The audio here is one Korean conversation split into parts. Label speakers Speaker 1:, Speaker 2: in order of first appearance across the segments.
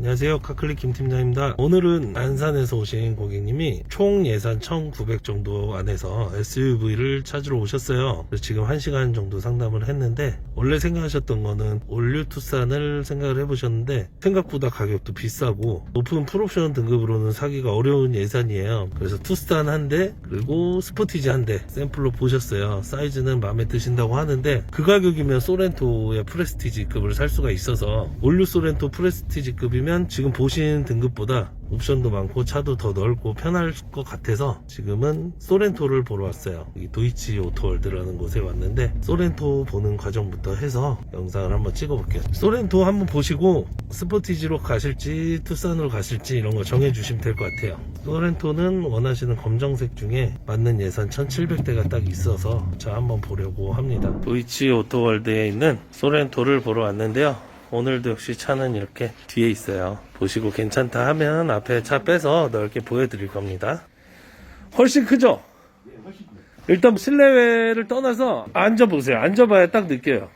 Speaker 1: 안녕하세요. 카클릭 김 팀장입니다. 오늘은 안산에서 오신 고객님이 총 예산 1,900 정도 안에서 SUV를 찾으러 오셨어요. 지금 1시간 정도 상담을 했는데 원래 생각하셨던 거는 올류 투싼을 생각을 해보셨는데 생각보다 가격도 비싸고 높은 풀옵션 등급으로는 사기가 어려운 예산이에요. 그래서 투싼 한 대 그리고 스포티지 한 대 샘플로 보셨어요. 사이즈는 마음에 드신다고 하는데 그 가격이면 소렌토의 프레스티지급을 살 수가 있어서 올류 소렌토 프레스티지급이면 지금 보신 등급보다 옵션도 많고 차도 더 넓고 편할 것 같아서 지금은 소렌토를 보러 왔어요. 이 도이치 오토월드라는 곳에 왔는데 소렌토 보는 과정부터 해서 영상을 한번 찍어볼게요. 소렌토 한번 보시고 스포티지로 가실지 투싼으로 가실지 이런 거 정해주시면 될 것 같아요. 소렌토는 원하시는 검정색 중에 맞는 예산 1700대가 딱 있어서 저 한번 보려고 합니다. 도이치 오토월드에 있는 소렌토를 보러 왔는데요. 오늘도 역시 차는 이렇게 뒤에 있어요. 보시고 괜찮다 하면 앞에 차 빼서 넓게 보여드릴 겁니다. 훨씬 크죠? 일단 실내외를 떠나서 앉아보세요. 앉아봐야 딱 느껴요.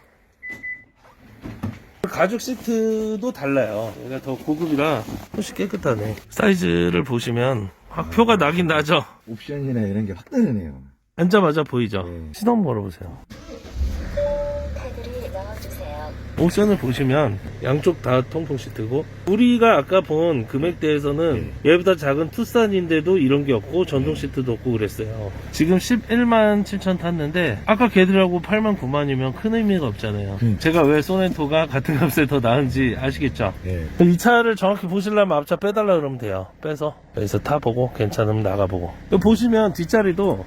Speaker 1: 가죽 시트도 달라요. 얘가 더 고급이라 훨씬 깨끗하네. 사이즈를 보시면 확 표가 나긴 나죠?
Speaker 2: 옵션이나 이런 게 확 다르네요.
Speaker 1: 앉자마자 보이죠?
Speaker 2: 네.
Speaker 1: 시동 걸어보세요. 옵션을 보시면 양쪽 다 통풍 시트고 우리가 아까 본 금액대에서는 얘보다 작은 투싼인데도 이런 게 없고 전동 시트도 없고 그랬어요 지금 11만 7천 탔는데 아까 걔들하고 8만 9만이면 큰 의미가 없잖아요
Speaker 2: 음.
Speaker 1: 제가 왜 소렌토가 같은 값에 더 나은지 아시겠죠?
Speaker 2: 예.
Speaker 1: 이 차를 정확히 보시려면 앞차 빼달라 그러면 돼요 빼서 여기서 타보고 괜찮으면 나가보고 보시면 뒷자리도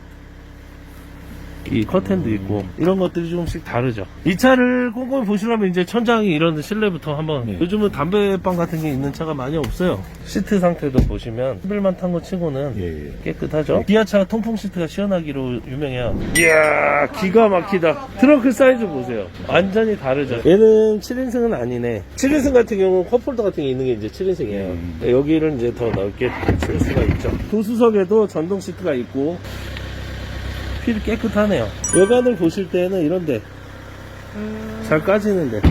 Speaker 1: 이 커튼도 있고 이런 것들이 조금씩 다르죠. 이 차를 꼼꼼히 보시려면 이제 천장이 이런 실내부터 한번
Speaker 2: 네.
Speaker 1: 요즘은 담배빵 같은 게 있는 차가 많이 없어요. 시트 상태도 보시면 11만 탄 거 치고는
Speaker 2: 예, 예.
Speaker 1: 깨끗하죠. 기아차 통풍 시트가 시원하기로 유명해요. 이야 기가 막히다. 트렁크 사이즈 보세요. 완전히 다르죠. 얘는 7인승은 아니네. 7인승 같은 경우는 컵홀더 같은 게 있는 게 이제 7인승이에요.
Speaker 2: 음.
Speaker 1: 여기를 이제 더 넓게 쓸 수가 있죠. 조수석에도 전동 시트가 있고 필이 깨끗하네요 외관을 보실 때는 이런데 잘 까지는데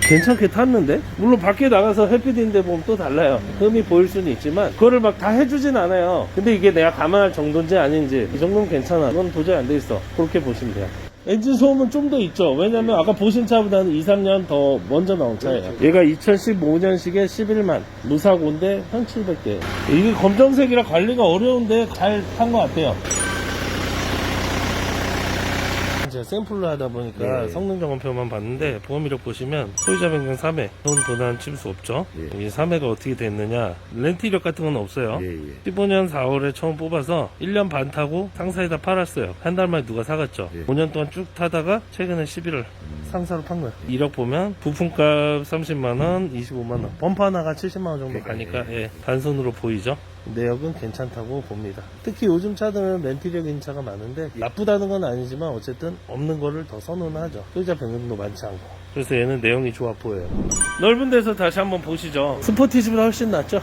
Speaker 1: 괜찮게 탔는데? 물론 밖에 나가서 햇빛인데 보면 또 달라요. 흠이 보일 수는 있지만, 그거를 막 다 해주진 않아요. 근데 이게 내가 감안할 정도인지 아닌지, 이 정도면 괜찮아. 이건 도저히 안 돼 있어. 그렇게 보시면 돼요. 엔진 소음은 좀 더 있죠. 왜냐면 아까 보신 차보다는 2, 3년 더 먼저 나온 차예요. 얘가 2015년식에 11만, 무사고인데 1700대. 이게 검정색이라 관리가 어려운데 잘 탄 것 같아요. 이제 샘플로 하다 보니까
Speaker 2: 예.
Speaker 1: 성능 점검표만 봤는데 보험 이력 보시면 소유자 변경 3회 돈 도난 침수 없죠
Speaker 2: 예.
Speaker 1: 이 3회가 어떻게 됐느냐 렌트 이력 같은 건 없어요
Speaker 2: 예, 예.
Speaker 1: 15년 4월에 처음 뽑아서 1년 반 타고 상사에다 팔았어요 한 달 만에 누가 사갔죠
Speaker 2: 예.
Speaker 1: 5년 동안 쭉 타다가 최근에 11월 상사로 판 거예요 이력 보면 부품값 30만원 25만원 범퍼 하나가 70만원 정도 가니까 예, 단순으로 보이죠 내역은 괜찮다고 봅니다. 특히 요즘 차들은 렌트력인 차가 많은데 나쁘다는 건 아니지만 어쨌든 없는 거를 더 선호하죠. 소유자 변경도 많지 않고. 그래서 얘는 내용이 좋아 보여요. 넓은 데서 다시 한번 보시죠. 스포티지보다 훨씬 낫죠?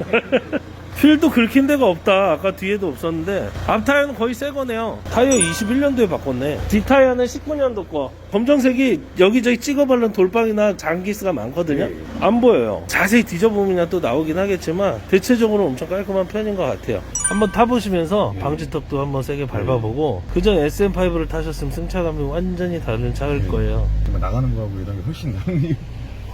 Speaker 1: 필도 긁힌 데가 없다. 아까 뒤에도 없었는데 앞 타이어는 거의 새 거네요. 타이어 21년도에 바꿨네. 뒷 타이어는 19년도 거. 검정색이 여기저기 찍어 바른 돌방이나 장기스가 많거든요.
Speaker 2: 예, 예.
Speaker 1: 안 보여요. 자세히 뒤져보면 또 나오긴 하겠지만 대체적으로 엄청 깔끔한 편인 것 같아요. 한번 타보시면서 방지턱도 한번 세게 밟아보고 그전 SM5를 타셨으면 승차감이 완전히 다른 차일 거예요.
Speaker 2: 나가는 거하고 이런 게 훨씬 다르네요.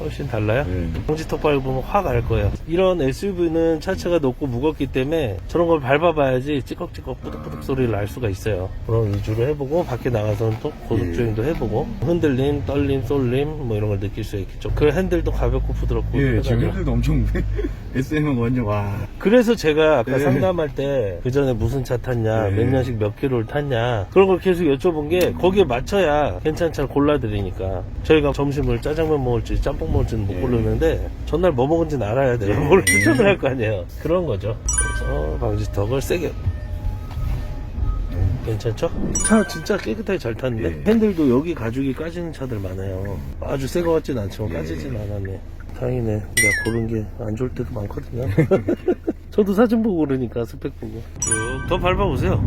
Speaker 1: 훨씬 달라요?
Speaker 2: 예.
Speaker 1: 방지턱 밟으면 확 알 거예요. 이런 SUV는 차체가 높고 무겁기 때문에 저런 걸 밟아봐야지 찌꺽찌꺽 뿌득뿌득 소리를 알 수가 있어요. 그런 위주로 해보고 밖에 나가서는 또 고속주행도 해보고 흔들림, 떨림, 쏠림 뭐 이런 걸 느낄 수 있겠죠. 그 핸들도 가볍고 부드럽고
Speaker 2: 예, 지금
Speaker 1: 편하죠.
Speaker 2: 핸들도 엄청 SM은 완전 와.
Speaker 1: 그래서 제가 아까
Speaker 2: 네.
Speaker 1: 상담할 때 그 전에 무슨 차 탔냐,
Speaker 2: 네.
Speaker 1: 몇 년씩 몇 킬로를 탔냐 그런 걸 계속 여쭤본 게 거기에 맞춰야 괜찮은 차를 골라드리니까 저희가 점심을 짜장면 먹을지 짬뽕 먹을지는 못
Speaker 2: 네.
Speaker 1: 고르는데 전날 뭐 먹은지는 알아야 돼요. 뭘 추천을 할 거 아니에요. 그런 거죠. 그래서 방지턱을 세게 괜찮죠? 차 진짜 깨끗하게 잘 탔는데
Speaker 2: 예.
Speaker 1: 핸들도 여기 가죽이 까지는 차들 많아요. 아주 새 거 같진 않지만
Speaker 2: 예.
Speaker 1: 까지진 않았네. 다행이네. 내가 고른 게 안 좋을 때도 많거든요. 저도 사진 보고 그러니까 스펙 보고 쭉 더 밟아보세요.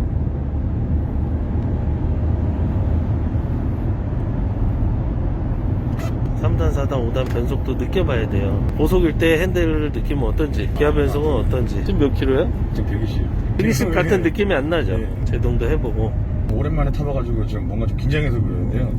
Speaker 1: 3단, 4단, 5단 변속도 느껴봐야 돼요. 고속일 때 핸들을 느끼면 어떤지, 기아 변속은 어떤지. 지금 몇 킬로야?
Speaker 2: 지금 120.
Speaker 1: 120 같은 느낌이 안 나죠?
Speaker 2: 네.
Speaker 1: 제동도 해보고.
Speaker 2: 오랜만에 타봐가지고 지금 뭔가 좀 긴장해서 그러는데요.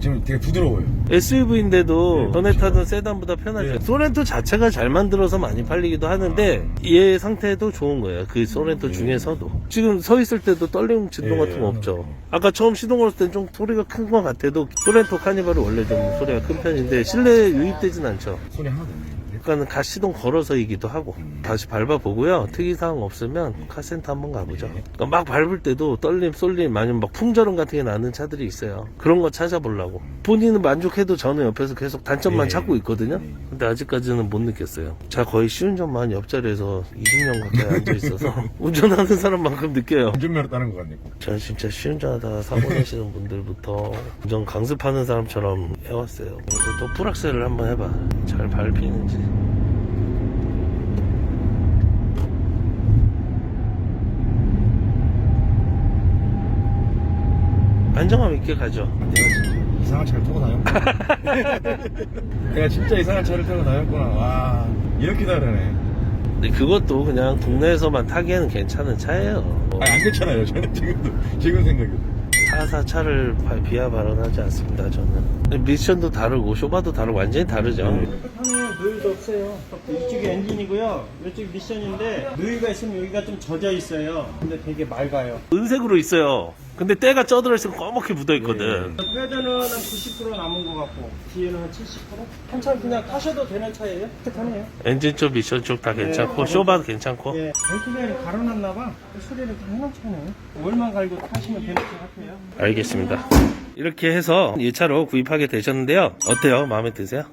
Speaker 2: 지금 되게 부드러워요.
Speaker 1: SUV인데도
Speaker 2: 네,
Speaker 1: 전에
Speaker 2: 그렇죠.
Speaker 1: 타던 세단보다 편하죠.
Speaker 2: 네.
Speaker 1: 소렌토 자체가 잘 만들어서 많이 팔리기도 하는데 얘 상태도 좋은 거예요. 그 소렌토
Speaker 2: 네.
Speaker 1: 중에서도. 지금 서 있을 때도 떨림 진동
Speaker 2: 네,
Speaker 1: 같은 거 없죠.
Speaker 2: 네.
Speaker 1: 아까 처음 시동 걸었을 땐 좀 소리가 큰 것 같아도 소렌토 카니발은 원래 좀 소리가 큰 편인데 실내에 유입되진 않죠.
Speaker 2: 소리 하나도 없네요.
Speaker 1: 그러니까 가 시동 걸어서이기도 하고
Speaker 2: 음.
Speaker 1: 다시 밟아보고요. 특이사항 없으면 카센터 한번 가보죠.
Speaker 2: 네.
Speaker 1: 그러니까 막 밟을 때도 떨림 쏠림 아니면 막 풍절음 같은 게 나는 차들이 있어요. 그런 거 찾아보려고 본인은 만족해도 저는 옆에서 계속 단점만
Speaker 2: 네.
Speaker 1: 찾고 있거든요
Speaker 2: 네.
Speaker 1: 근데 아직까지는 못 느꼈어요 자 거의 시운전만 옆자리에서 20년 가까이 앉아 있어서 운전하는 사람만큼 느껴요
Speaker 2: 운전면허 따는 것 같네요.
Speaker 1: 저는 진짜 시운전 하다가 사고 내시는 분들부터 운전 강습하는 사람처럼 해왔어요. 그래서 또 풀악셀을 한번 해봐. 잘 밟히는지. 안정감 있게 가죠.
Speaker 2: 이상한 차를 타고 다녔구나. 내가 진짜 이상한 차를 타고 다녔구나. 와, 이렇게 다르네.
Speaker 1: 근데 그것도 그냥 동네에서만 타기에는 괜찮은 차예요. 뭐
Speaker 2: 아니, 안 괜찮아요. 저는 지금도, 지금 생각이.
Speaker 1: 타사 차를 바- 비하 발언하지 않습니다. 저는 미션도 다르고 쇼바도 다르고 완전히 다르죠.
Speaker 2: 네.
Speaker 3: 없어요. 이쪽이 엔진이고요. 이쪽이 미션인데 누이가 있으면 여기가 좀 젖어 있어요. 근데 되게 맑아요.
Speaker 1: 은색으로 있어요. 근데 때가 쪄들어 있으면 꺼멓게 묻어 있거든.
Speaker 3: 회전은 한90% 남은 것 같고 뒤에는 한 70%? 한참 그냥 타셔도 되는 차예요. 깨끗하네요.
Speaker 1: 엔진 쪽, 미션 쪽 다 괜찮고,
Speaker 3: 네.
Speaker 1: 쇼바도 괜찮고.
Speaker 3: 예, 벨트가 갈아놨나 봐. 소리를 다 차네요. 오일만 갈고 타시면 되는 차 같아요.
Speaker 1: 알겠습니다. 이렇게 해서 이 차로 구입하게 되셨는데요. 어때요? 마음에 드세요?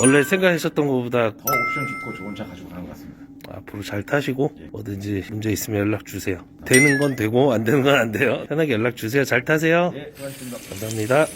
Speaker 1: 원래 생각하셨던 것보다
Speaker 2: 더 옵션 좋고 좋은 차 가지고 가는 것 같습니다.
Speaker 1: 앞으로 잘 타시고 뭐든지 문제 있으면 연락 주세요. 되는 건 되고 안 되는 건 안 돼요. 편하게 연락 주세요. 잘 타세요.
Speaker 2: 예, 수고하셨습니다.
Speaker 1: 감사합니다.